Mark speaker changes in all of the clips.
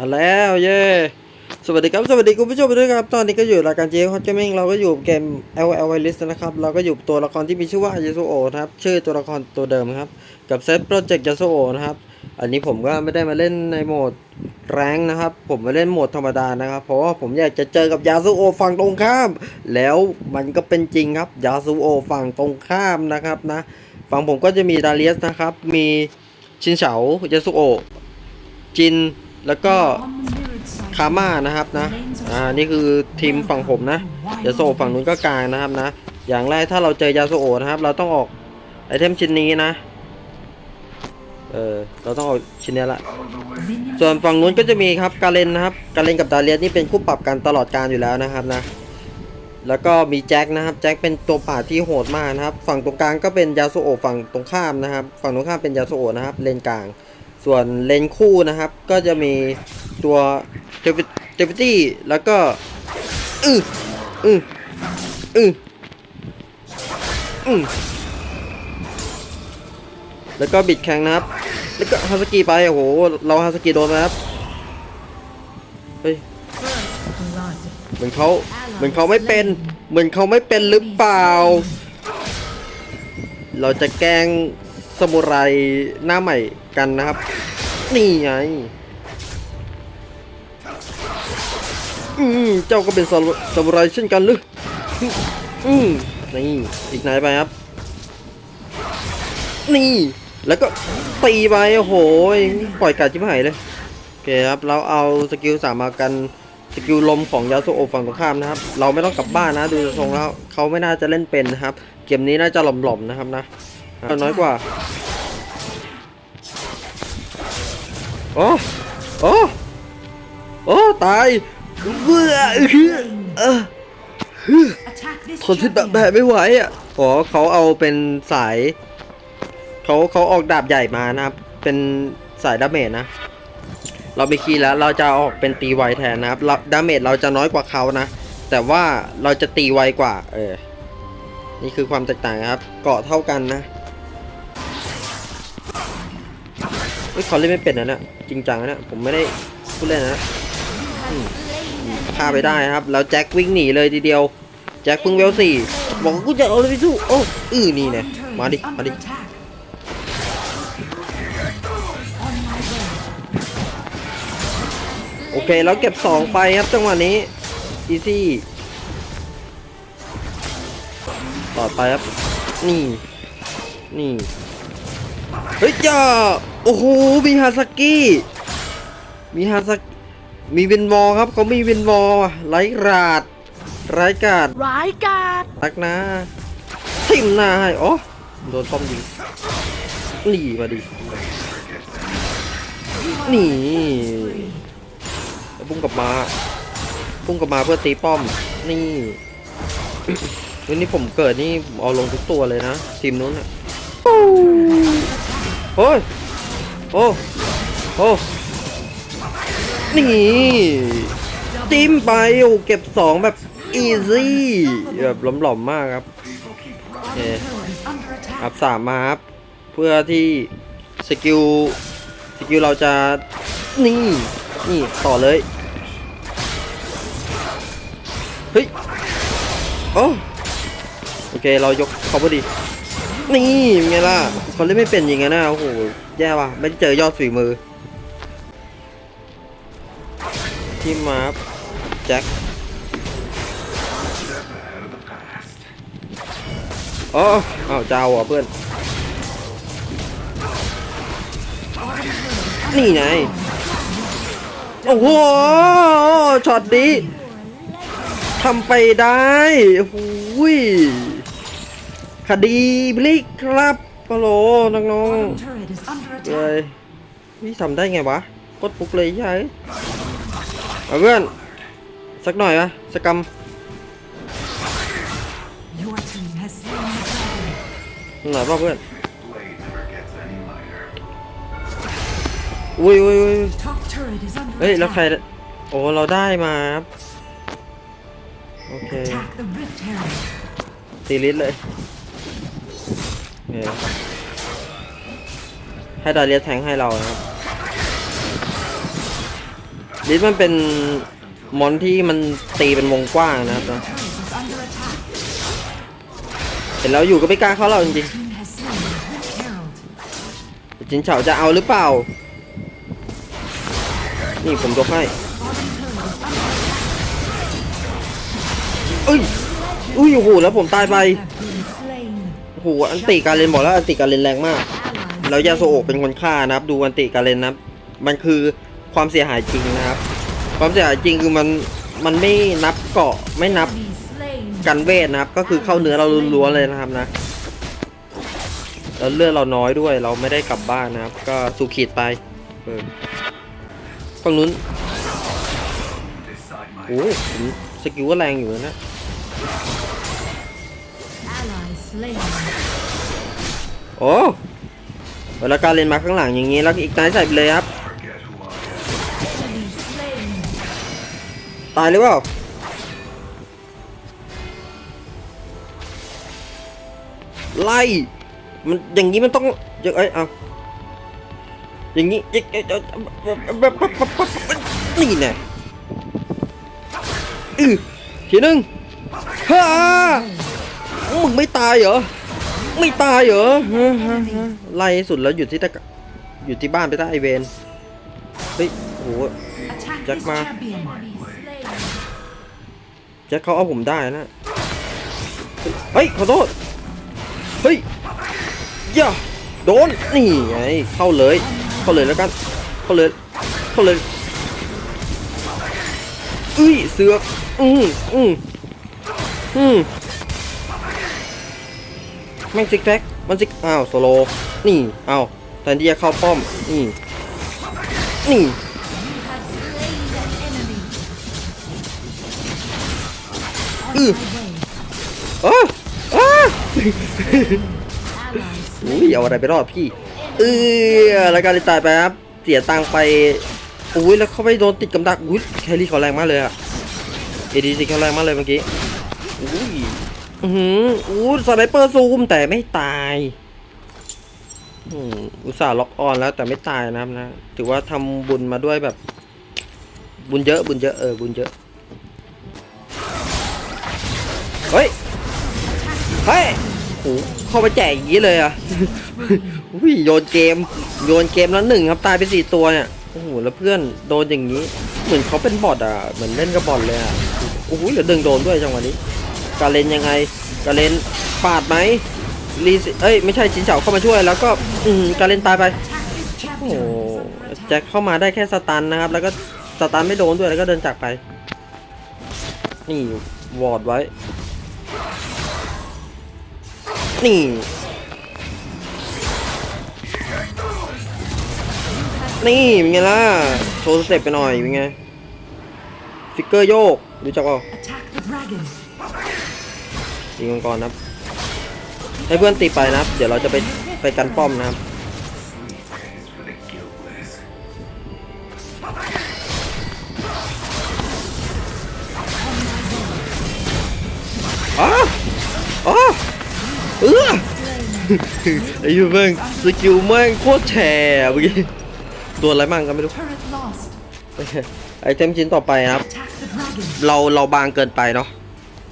Speaker 1: เอาแล้วเย้สวัสดีครับ สวัสดีคุณผู้ชมด้วยครับ ตอนนี้ก็อยู่รายการเจฮอตเกมมิ่งเราก็อยู่เกม L L w i l i s นะครับ เราก็อยู่ตัวละครที่มีชื่อว่ายาสโอครับ ชื่อตัวละครตัวเดิมครับ กับเซตโปรเจกต์ยาสโอนะครับ อันนี้ผมก็ไม่ได้มาเล่นในโหมดแรงค์นะครับ ผมมาเล่นโหมดธรรมดานะครับ เพราะว่าผมอยากจะเจอกับยาสุโอฝั่งตรงข้าม แล้วมันก็เป็นจริงครับ ยาสุโอฝั่งตรงข้ามนะครับนะ ฝั่งผมก็จะมีดาเลียสนะครับ มีชินเฉายาสุโอจิน แล้วก็คาม่านะครับนะ อ่า นี่คือทีมฝั่งผมนะยาโซฝั่งนู้นก็กลางนะครับนะ อย่างแรกถ้าเราเจอยาโซโอะนะครับ เราต้องออกไอเทมชิ้นนี้นะ เออ เราต้องออกชิ้นนี้ละ ส่วนฝั่งนู้นก็จะมีครับกาเลนนะครับ กาเลนกับดาเลียสนี่เป็นคู่ปรับกันตลอดการอยู่แล้วนะครับนะ แล้วก็มีแจ็คนะครับ แจ็คเป็นตัวป่าดที่โหดมากนะครับ ฝั่งตรงกลางก็เป็นยาโซโอะฝั่งตรงข้ามนะครับ ฝั่งตรงข้ามเป็นยาโซโอะนะครับ เลนกลาง ส่วนเลนคู่นะครับ ก็จะมีตัวเจฟตี้แล้วก็อืออืออืออือแล้วก็บิดแข็งนะครับ แล้วก็ฮาสกิไป โอ้โห เราฮาสกิโดนนะครับ เฮ้ย เหมือนเขาเหมือนเขาไม่เป็น เหมือนเขาไม่เป็นหรือเปล่า เราจะแกล้ง สมุไรหน้าใหม่กันนะครับ นี่ไงอืมเจ้าก็เป็นซามุซามูไรเช่นกันหรืออืมนี่อีกไหนไปครับ นี่แล้วก็ตีไปโอ้โหปล่อยกัดชิบหายเลยโอเคครับ เราเอาสกิลสามมากันสกิลลมของยาโซโอฝั่งตรงข้ามนะครับ เราไม่ต้องกลับบ้านนะ ดูทรงแล้วเขาไม่น่าจะเล่นเป็นนะครับ เกมนี้น่าจะหล่อมๆนะครับนะ เอาน้อยกว่าโอ้โอ้โอ้ตายเบื่อเออเออทนพิษแบบแบบไม่ไหวอะอ๋อเขาเอาเป็นสายเขาเขาออกดาบใหญ่มานะครับ เป็นสายดาเมจนะ เราไปคีแล้วเราจะออกเป็นตีไวแทนนะครับดาเมจเราจะน้อยกว่าเขานะ แต่ว่าเราจะตีไวกว่า เออ นี่คือความแตกต่างครับ เกาะเท่ากันนะ เฮ้ยเขาเล่นไม่เป็นนะเนี่ยจริงจังนะเนี่ยผมไม่ได้พูดเล่นนะฆ่าไปได้ครับ แล้วแจ็ควิ่งหนีเลยทีเดียว แจ็คพิ่งเวลสี่บอกกูจะเอาเลยไปสู้โอ้อือนี่เนี่ยมาดิ มาดิโอเค แล้วเก็บสองไปครับจังหวะนี้อีซี่ต่อไปครับ นี่ นี่ เฮ้ยจ้า โอ้โห มีฮาสกิมีฮาสกมีวินวอลครับ เขามีวินวอลไร้ราดไร้กาด
Speaker 2: ร้ายกาจ
Speaker 1: ตักนะทิมหน้าให้โอ้โดนป้อมยิงนี่มาดินี่แล้วพุ่งกลับมาพุ่งกลับมาเพื่อตีป้อม นี่วันนี้ผมเกิดนี่ผมเอาลงทุกตัวเลยนะ ทีมนู้นอะโอ้ย โอ้โอ้นี่จิ้มไปโอ้เก็บสองแบบอีซี่แบบหล่อมๆมากครับโอเคอัพสามมาครับ เพื่อที่สกิลสกิลเราจะนี่นี่ต่อเลยเฮ้ยโอ้โอเค เรายกเขาพอดี นี่เป็นไงล่ะเขาเล่นไม่เป็นอย่างงั้นนะโอ้โหแย่ว่ะไม่เจอยอดฝีมือทีมมาครับแจ็คอ๋อเอ้าเจ้าอะเพื่อน นี่ไง โอ้โหช็อตนี้ทำไปได้โอ้ย คดีพลิกครับฮัลโหลน้องๆเลยนี่ทำได้ไงวะกดปุ๊กเลยใช่เอาเพื่อนสักหน่อยอะสกกรรมหน่อยป่ะเพื่อนอุ้ยอุ้ยอุ้ยเฮ้ยแล้วใครโอ้เราได้มาครับโอเคตีลิสเลยโอเค ให้ดาเลียสแทงให้เรานะครับลิสมันเป็นมอนที่มันตีเป็นวงกว้างนะครับนะเห็นแล้วอยู่ก็ไม่กล้าเข้าเราจริง
Speaker 2: Team has slain Herald.
Speaker 1: ๆจินเฉาจะเอาหรือเปล่า นี่ผมยกให้
Speaker 2: Bottom turret is under attack.
Speaker 1: เอ้ยอุ้ยโอ้โหแล้วผมตายไป โหอันติการเล่นบอกแล้วอันติการเล่นแรงมากแล้วยาโซโอเป็นคนฆ่านะครับ ดูอันติการเล่นนะครับมันคือความเสียหายจริงนะครับ ความเสียหายจริงคือมันมันไม่นับเกาะไม่นับกันเวทนะครับ ก็คือเข้าเนื้อเราล้วนๆเลยนะครับนะแล้วเลือดเราน้อยด้วย เราไม่ได้กลับบ้านนะครับ ก็สูขีดไปฝั่งนู้นโอ้สกิลก็แรงอยู่นะ โอ้เวลาการเล่นมาข้างหลังอย่างนี้แล้วอีกนายใส่ไปเลยครับ ตายหรือเปล่าไล่ มันอย่างนี้มันต้องเดี๋ยวเอ้ยเอาอย่างนี้เอ้ยเอ้ยเอ้ยแบบแบบแบบแบบนี่แน่อือทีหนึ่งฮ่า มึงไม่ตายเหรอ ไม่ตายเหรอไล่สุดแล้วอยู่ที่ตะกะอยู่ที่บ้านไปใต้ไอเวนเฮ้ยโห
Speaker 2: Attack
Speaker 1: Jack
Speaker 2: this
Speaker 1: Ma.
Speaker 2: champion. Enemy slain.
Speaker 1: แจ็คเขาเอาผมได้นะเฮ้ยขอโทษเฮ้ยอย่าโดนนี่ไงเข้าเลย เข้าเลยแล้วกันเข้าเลยเข้าเลยอุ้ยเสือกอืมอืมอืม แม่งซิกแซกมันซิกอ้าวโซโลนี่อ้าวแทนที่จะเข้าป้อมนี่นี่
Speaker 2: You have slain an enemy. On
Speaker 1: Ừ.
Speaker 2: my way.
Speaker 1: อ้าอ้าอุ้ยเอาอะไรไปรอดพี่เออแล้วการตายไปครับเสียตังไปอุ้ยแล้วเขาไปโดนติดกับดักอุ้ยแครี่เขาแรงมากเลยอะเอดีซีเขาแรงมากเลยเมื่อกี้อุ้ย อือหืออู้สไนเปอร์ซูมแต่ไม่ตายอืมอุตส่าห์ล็อกออนแล้วแต่ไม่ตายนะครับนะ ถือว่าทำบุญมาด้วยแบบ บุญเยอะบุญเยอะเออบุญเยอะ เฮ้ย เฮ้ยโหเข้าไปแจกอย่างนี้เลยอะอุ้ยโยนเกม โยนเกมแล้วหนึ่งครับตายไปสี่ตัวเนี่ย โอ้โหแล้วเพื่อนโดนอย่างนี้ เหมือนเขาเป็นบอทอะ เหมือนเล่นกับบอทเลยอะโอ้โหเหลือดึงโดนด้วยจังหวะนี้ กาเลนยังไงกาเลนปาดไหมรีสเอ้ยไม่ใช่ชินเฉาเข้ามาช่วย แล้วก็อืมการเลนตายไปโอ้โหแจ็คเข้ามาได้แค่สตันนะครับ แล้วก็สตันไม่โดนด้วยแล้วก็เดินจากไป นี่วอร์ดไว้ นี่นี่เป็นไงล่ะโชว์สเต็ปไปหน่อยเป็นไงฟิกเกอร์โยกรู้จักเป ล่า
Speaker 2: Attack the dragon.
Speaker 1: ตีมังกรนะครับ ให้เพื่อนตีไปนะครับ เดี๋ยวเราจะไปไปกันป้อมนะครับอ๋ออ๋อเออไอ้ยูแม่งสกิลแม่งโคตรแฉเมื่อกี้โดนอะไรมั่งก็ไม่รู้ไอเทมชิ้นต่อไปครับ เราเราบางเกินไปเนาะ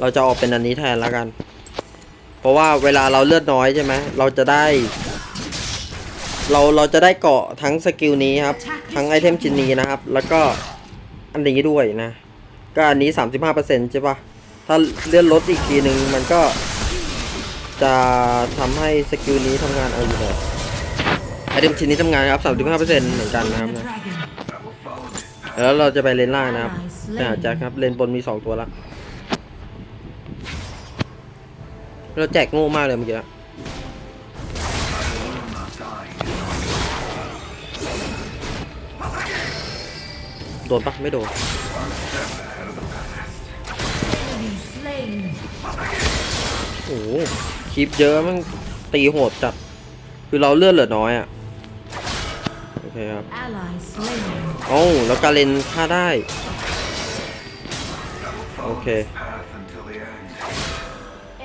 Speaker 1: เราจะออกเป็นอันนี้แทนแล้วกัน เพราะว่าเวลาเราเลือดน้อยใช่ไหมเราจะได้ เราเราจะได้เกาะทั้งสกิลนี้ครับ ทั้งไอเทมชิ้นนี้นะครับ แล้วก็อันนี้ด้วยนะ ก็อันนี้ 35%ใช่ปะถ้าเลื่อนลดอีกทีหนึ่งมันก็จะทำให้สกิลนี้ทำงานเอาอยู่เลยไอเทมชิ้นนี้ทำงานครับ 35%เหมือนกันนะครับนะแล้วเราจะไปเลนล่างนะครับไปหาแจ็คครับเลนบนมีสองตัวละ เราแจกโง่มากเลยเมื่อกี้โดนปะไม่โดนโอ้โหคลิปเยอะมันตีโหดจัด คือเราเลือดเหลือน้อยอะ โอเคครับโอ้แล้วกาเลนฆ่าได้ โอเค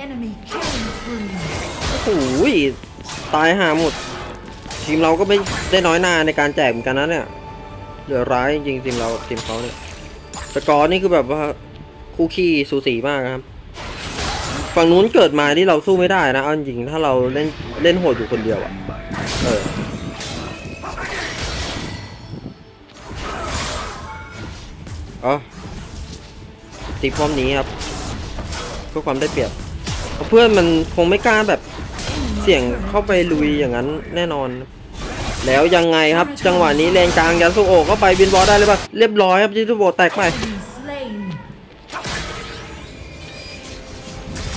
Speaker 2: Enemy killing spree.
Speaker 1: โอ้โหตายหาหมด ทีมเราก็ไม่ได้น้อยหน้าในการแจกเหมือนกันนะเนี่ยเหลือร้ายจริงๆทีมเรากับทีมเขาเนี่ยสกอร์นี่คือแบบว่าคู่ขี้สูสีมากครับ ฝั่งนู้นเกิดมาที่เราสู้ไม่ได้นะเอาจริงๆถ้าเราเล่นเล่นโหดอยู่คนเดียวอะเอออ๋อตีป้อมนี้ครับเพื่อความได้เปรียบ เพื่อนมันคงไม่กล้าแบบเสี่ยงเข้าไปลุยอย่างนั้นแน่นอน แล้วยังไงครับจังหวะนี้เลนกลางยาสุโอะเข้าไปบินบอลได้เลยปะเรียบร้อยครับยาสุโอแตกไป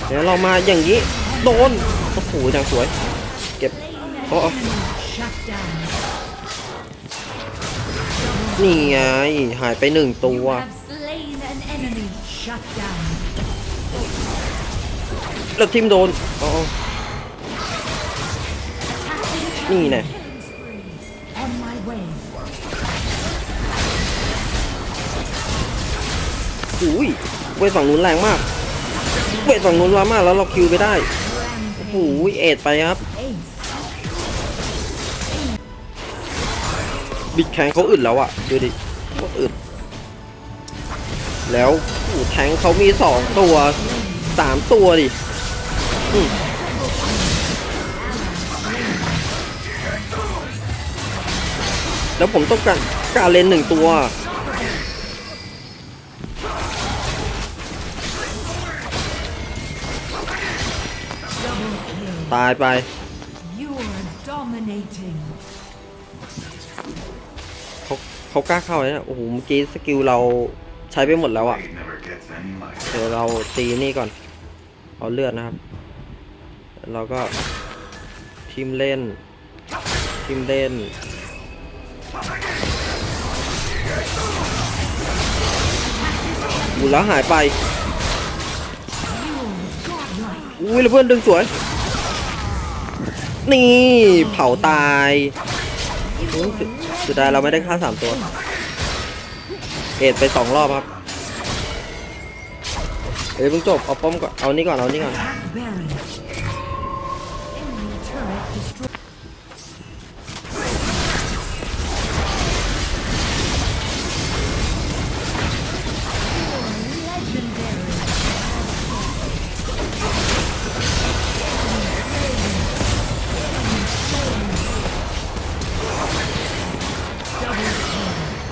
Speaker 1: เดี๋ยวเรามาอย่างนี้โดนโอ้โหอย่างสวย เก็บ
Speaker 2: Slain an
Speaker 1: Oh, oh.
Speaker 2: enemy. Shut down.
Speaker 1: นี่ไงหายไปหนึ่งตัว แล้วทีมโดนอ๋อนี่น่
Speaker 2: Killing spree. On my way.
Speaker 1: อุ้ยเวทฝั่งนู้นแรงมาก เวทฝั่งนู้นแรงมากแล้วเราคิวไปได้โอ้โหเอ็ดไปครับ บิดแข็งเขาอึดแล้วอะดูดิโคตรอึด แล้วโอ้แทงเขามีสองตัวสามตัวดิ แล้วผมต้องการการเลนหนึ่งตัว
Speaker 2: Double kill.
Speaker 1: ตายไป
Speaker 2: You are dominating.
Speaker 1: เขาเขากล้าเข้าเลยนะโอ้โหเมื่อกี้สกิลเราใช้ไปหมดแล้วอะ
Speaker 3: never gets any light.
Speaker 1: เดี๋ยวเราตีนี่ก่อน เอาเลือดนะครับ เราก็ทิมเล่นทิมเล่นอูแล้วหายไป อุ้ยแล้วเพื่อนดึงสวย นี่เผาตายสุดสุดท้ายเราไม่ได้ฆ่าสามตัว เอ็ดไปสองรอบครับ เอ้ยเพิ่งจบ เอาป้อมก่อน เอานี่ก่อน เอานี่ก่อน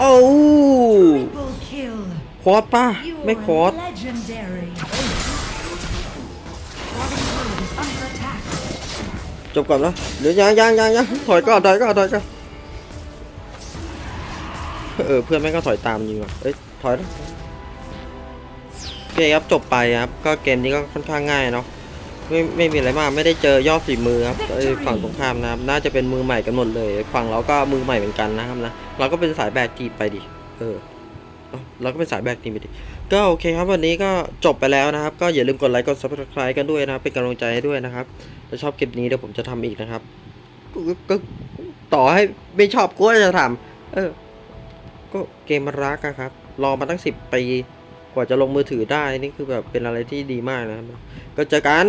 Speaker 1: โอ้คอร์ป่ะ ไม่คอร์ จบก่อนแล้วเดี๋ยวยังยังยังยังถอยก่อนถอยก่อนถอยก่อนเออเพื่อนแม่งก็ถอยตามจริงว่ะเอ้ยถอยแล้วโอเคครับจบไปครับ ก็เกมนี้ก็ค่อนข้างง่ายเนาะไม่ไม่มีอะไรมากไม่ได้เจอยอดฝีมือครับฝั่งตรงข้ามนะครับน่าจะเป็นมือใหม่กันหมดเลยฝั่งเราก็มือใหม่เหมือนกันนะครับนะเราก็เป็นสายแบกจีบไปดิเออเราก็เป็นสายแบกทีไปดิก็โอเคครับวันนี้ก็จบไปแล้วนะครับ ก็อย่าลืมกดไลค์กด subscribe กันด้วยนะครับเป็นกำลังใจให้ด้วยนะครับาชอบคลิปนี้เดี๋ยวผมจะทำอีกนะครับก็ต่อให้ไม่ชอบก็จะทำเออ ก็เกมรักอะครับ รอมาตั้งสิบปี กว่าจะลงมือถือได้นี่คือแบบเป็นอะไรที่ดีมากนะครับก็เจอกัน